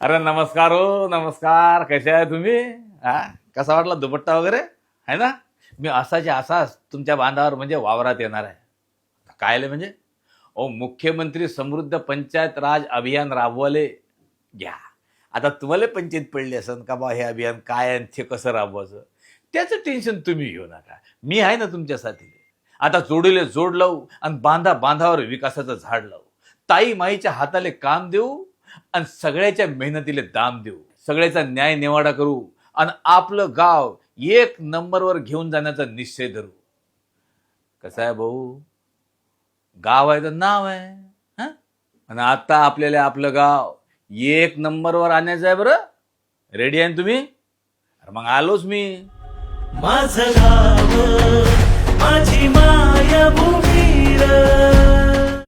अरे नमस्कार हो नमस्कार. कसे आहे तुम्ही? हा? कसा वाटला दुपट्टा वगैरे? आहे ना? मी असाच्या असाच तुमच्या बांधावर म्हणजे वावरात येणार आहे. काय आले म्हणजे? ओ मुख्यमंत्री समृद्ध पंचायत राज अभियान राबवले. घ्या. आता तुम्हाला पंचायत पडली असेल का बा हे अभियान? काय आहे आणि ते कसं राबवायचं? त्याचं टेन्शन तुम्ही घेऊ नका. मी आहे ना तुमच्यासाठी. आता जोडीले जोड लावू आणि बांधा बांधावर विकासाचं झाड लावू. ताई माईच्या हाताले काम देऊ आणि सगळ्याच्या मेहनतीला दाम देऊ. सगळ्याचा न्याय निवाडा करू आणि आपलं गाव एक नंबरवर घेऊन जाण्याचा निश्चय धरू. कसं आहे भाऊ? गाव आहे तर नाव आहे आणि आता आपल्याला आपलं गाव एक नंबरवर आणायचं आहे बरं? रेडी आहे ना तुम्ही? मग आलोच मी. माझं गाव